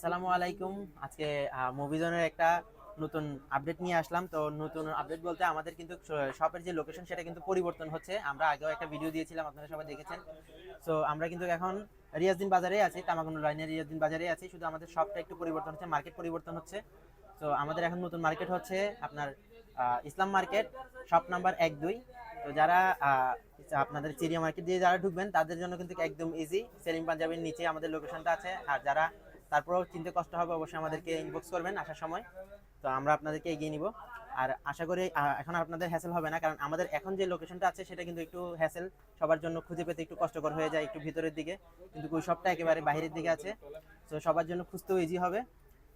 আসসালামু আলাইকুম। আজকে মুভিজনের একটা নতুন আপডেট নিয়ে আসলাম। তো নতুন আপডেট বলতে আমাদের কিন্তু শপের যে লোকেশন সেটা কিন্তু পরিবর্তন হচ্ছে। আমরা আগেও একটা ভিডিও দিয়েছিলাম, আপনারা সবাই দেখেছেন। সো আমরা কিন্তু এখন রিয়াজদিন বাজারে আছি, তামাকুন্ড লাইনের রিয়াজদিন বাজারে আছি। শুধু আমাদের শপটা একটু পরিবর্তন হচ্ছে মার্কেট পরিবর্তন হচ্ছে। তো আমাদের এখন নতুন মার্কেট হচ্ছে আপনার ইসলাম মার্কেট শপ নাম্বার এক দুই। তো যারা আপনাদের চিড়িয়া মার্কেট দিয়ে যারা ঢুকবেন, তাদের জন্য কিন্তু একদম ইজি সেলিম পাঞ্জাবের নিচে আমাদের লোকেশনটা আছে। আর যারা তারপরেও চিনতে কষ্ট হবে, অবশ্যই আমাদেরকে ইনবক্স করবেন আসার সময়। তো আমরা আপনাদেরকে এগিয়ে নিব। আর আশা করি এখন আপনাদের হ্যাসেল হবে না, কারণ আমাদের এখন যে লোকেশনটা আছে, সেটা কিন্তু একটু হ্যাসেল সবার জন্য খুঁজে পেতে একটু কষ্টকর হয়ে যায়, একটু ভিতরের দিকে। কিন্তু ওই সবটা একেবারে বাইরের দিকে আছে। তো সবার জন্য খুঁজতেও ইজি হবে।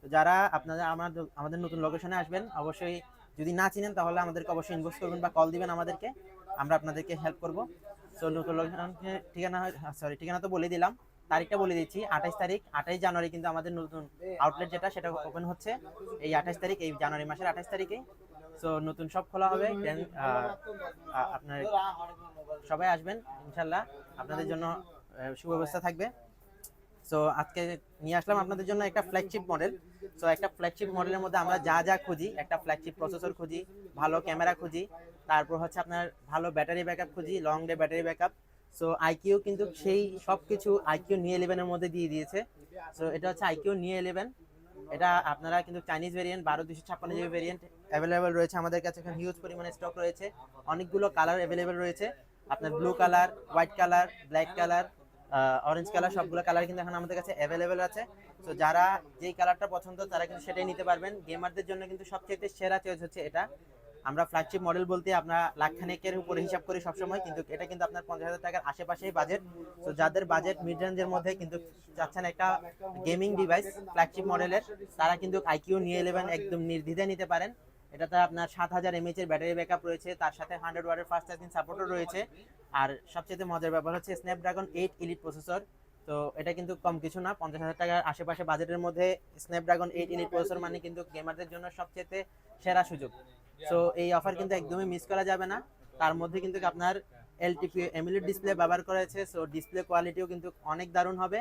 তো যারা আপনারা আমার আমাদের নতুন লোকেশনে আসবেন, অবশ্যই যদি না চিনেন, তাহলে আমাদেরকে অবশ্যই ইনবক্স করবেন বা কল দিবেন আমাদেরকে। আমরা আপনাদেরকে হেল্প করব। সো নতুন লোকেশন ঠিকানা সরি ঠিকানা তো বলে দিলাম। তারিখটা বলে দিচ্ছি আঠাইশ তারিখ, আঠাইশ জানুয়ারি কিন্তু আমাদের নতুন আউটলেট যেটা সেটা ওপেন হচ্ছে। এই আঠাইশ তারিখ, এই জানুয়ারি মাসের আঠাইশ তারিখে। সো নতুন সব খোলা হবে দেন আপনার সবাই আসবেন, ইনশাল্লাহ। আপনাদের জন্য সুব্যবস্থা থাকবে। সো আজকে নিয়ে আসলাম আপনাদের জন্য একটা ফ্ল্যাগশিপ মডেল সো একটা ফ্ল্যাগশিপ মডেলের মধ্যে আমরা যা যা খুঁজি, একটা ফ্ল্যাগশিপ প্রসেসর খুঁজি, ভালো ক্যামেরা খুঁজি, তারপর হচ্ছে আপনার ভালো ব্যাটারি ব্যাকআপ খুঁজি long day battery backup so iQOO কিন্তু সেই সব কিছু আইকিউ নিয়ে ইলেভেনের মধ্যে দিয়ে দিয়েছে। সো এটা হচ্ছে আইকিউ নিয়ে ইলেভেন এটা আপনারা কিন্তু চাইনিজ ভেরিয়েন্ট বারো দুশো ছাপ্পান্ন জিবি ভেরিয়েন্ট অ্যাভেলেবেল রয়েছে আমাদের কাছে। এখন হিউজ পরিমাণে স্টক রয়েছে। অনেকগুলো কালার অ্যাভেলেবেল রয়েছে। আপনার blue colour white colour black colour orange colour সবগুলো কালার কিন্তু এখন আমাদের কাছে অ্যাভেলেবেল আছে। তো যারা যেই কালারটা পছন্দ, তারা কিন্তু সেটাই নিতে পারবেন। গেমারদের জন্য কিন্তু সবচেয়ে সেরা চয়েস হচ্ছে এটা। আমরা ফ্ল্যাগশিপ মডেল বলতে আমরা লাখখানেকের উপরে হিসাব করি সবসময়, কিন্তু এটা কিন্তু আপনার পঞ্চাশ হাজার টাকার আশেপাশেই বাজেট তো যাদের বাজেট মিড রেঞ্জের মধ্যে কিন্তু চাচ্ছেন একটা গেমিং ডিভাইস ফ্ল্যাগশিপ মডেলের তারা কিন্তু আইকিউ নিয়ে ইলেভেন একদম নির্দ্বিধায় নিতে পারেন। এটাতে আপনার সাত হাজার এমএইচ এর ব্যাটারি ব্যাকআপ রয়েছে, তার সাথে হান্ড্রেড ওয়াটের ফাস্ট চার্জিং সাপোর্টও রয়েছে। আর সবচেয়ে মজার ব্যাপার হচ্ছে স্ন্যাপড্রাগন এইট ইলিট প্রসেসর তো এটা কিন্তু কম কিছু না, পঞ্চাশ হাজার টাকার আশেপাশে বাজেটের মধ্যে স্ন্যাপড্রাগন এইট ইলিট প্রসেসর মানে কিন্তু গেমারদের জন্য সবচেয়ে সেরা সুযোগ। সো এই অফার কিন্তু একদমই মিস করা যাবে না। তার মধ্যে কিন্তু আপনার এলটিপি এমএলইড ডিসপ্লে ব্যবহার করা হয়েছে সো ডিসপ্লে কোয়ালিটিও কিন্তু অনেক দারুণ হবে।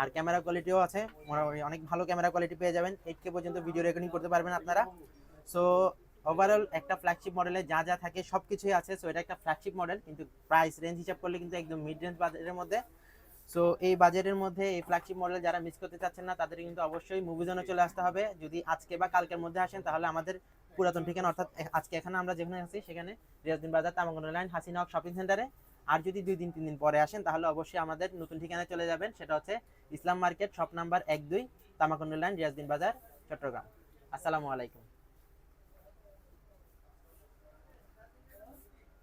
আর ক্যামেরা কোয়ালিটিও আছে মোটামুটি অনেক ভালো ক্যামেরা কোয়ালিটি পেয়ে যাবেন। এইট কে পর্যন্ত ভিডিও রেকর্ডিং করতে পারবেন আপনারা। সো ওভারঅল একটা ফ্ল্যাগশিপ মডেলে যা যা থাকে সব কিছুই আছে। সো এটা একটা ফ্ল্যাগশিপ মডেল কিন্তু প্রাইস রেঞ্জ হিসাব করলে কিন্তু একদম মিড রেঞ্জ বাজেটের মধ্যে। সো এই বাজেটের মধ্যে এই ফ্ল্যাগশিপ মডেল যারা মিস করতে চাচ্ছেন না তাদের কিন্তু অবশ্যই মুভিজনে চলে আসতে হবে। যদি আজকে বা কালকের মধ্যে আসেন তাহলে আমাদের পুরাতন ঠিকানা, অর্থাৎ আজকে এখানে আমরা যেখানে আছি, সেখানে রিয়াজদিন বাজার তামাঙ্গন লাইন হাসিনা শপিং সেন্টারে। আর যদি দুই দিন, তিন দিন পরে আসেন, তাহলে অবশ্যই আমাদের নতুন ঠিকানায় চলে যাবেন। সেটা হচ্ছে ইসলাম মার্কেট, শপ নাম্বার এক দুই তামাকন্ড লাইন রিয়াজদিন বাজার, চট্টগ্রাম। আসসালামু আলাইকুম।